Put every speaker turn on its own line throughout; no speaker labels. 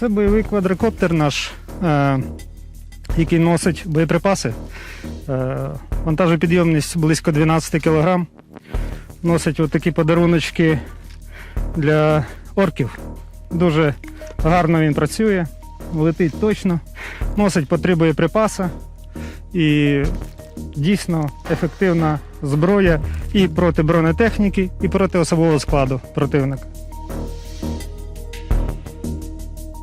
Це бойовий квадрокоптер наш, е, який носить боєприпаси. Е, вантажопідйомність близько 12 кг. Носить отакі подаруночки для орків. Дуже гарно він працює, летить точно, носить по три боєприпаси і дійсно ефективна зброя і проти бронетехніки, і проти особового складу противника.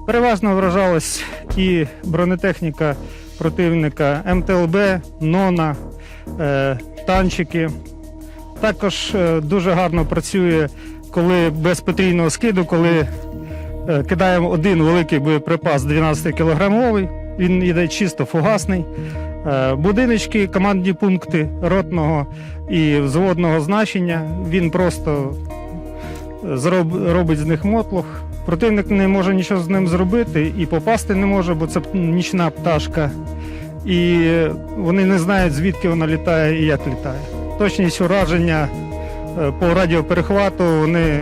Переважно вражалась і бронетехніка противника МТЛБ, Нона, е, танчики. Також е, дуже гарно працює, коли без потрійного скиду, коли е, кидаємо один великий боєприпас 12-кілограмовий, він йде чисто фугасний. Будиночки, командні пункти ротного і взводного значення. Він просто робить з них мотлох. Противник не може нічого з ним зробити і попасти не може, бо це нічна пташка. І вони не знають, звідки вона літає і як літає. Точність ураження е, по радіоперехвату вони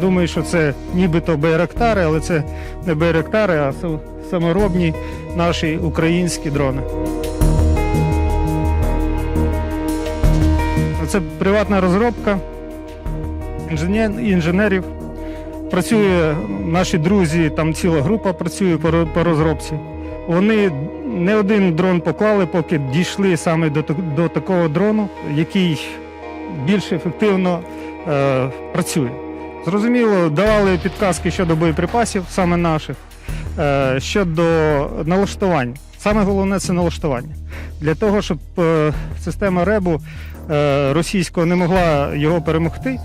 думають, що це нібито байрактари, але це не байрактари, а са- саморобні наші українські дрони. Це приватна розробка інженерів. Працює наші друзі, там ціла група працює по, розробці. Вони не один дрон поклали, поки дійшли саме до, до такого дрону, який більш ефективно е, працює. Зрозуміло, давали підказки щодо боєприпасів, саме наших, е, щодо налаштування. Саме головне це налаштування. Для того, щоб е, система РЕБу е, російського не могла його перемогти.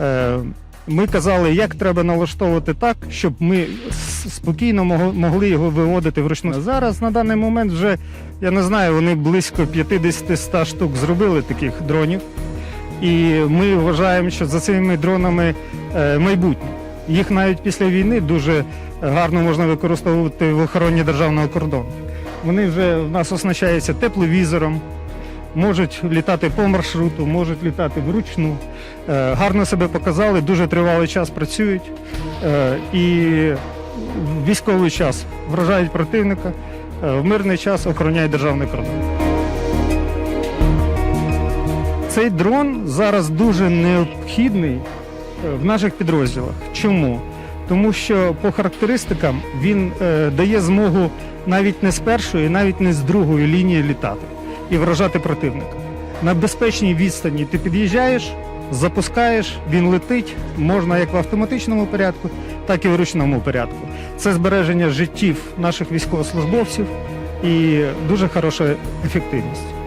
Е, ми казали, як треба налаштовувати так, щоб ми спокійно могли його виводити вручну. Зараз на даний момент вже я не знаю, вони близько 50-100 штук зробили таких дронів. І ми вважаємо, що за цими дронами е, майбутнє. Їх навіть після війни дуже гарно можна використовувати в охороні державного кордону. Вони вже в нас оснащаються тепловізором, можуть літати по маршруту, можуть літати вручну. Е, Гарно себе показали, дуже тривалий час працюють е, і військовий час вражають противника, е, в мирний час охороняють державний кордон. Цей дрон зараз дуже необхідний в наших підрозділах. Чому? Тому що по характеристикам він дає змогу навіть не з першої, навіть не з другої лінії літати і вражати противника. На безпечній відстані ти під'їжджаєш, запускаєш, він летить, можна як в автоматичному порядку, так і в ручному порядку. Це збереження життів наших військовослужбовців і дуже хороша ефективність.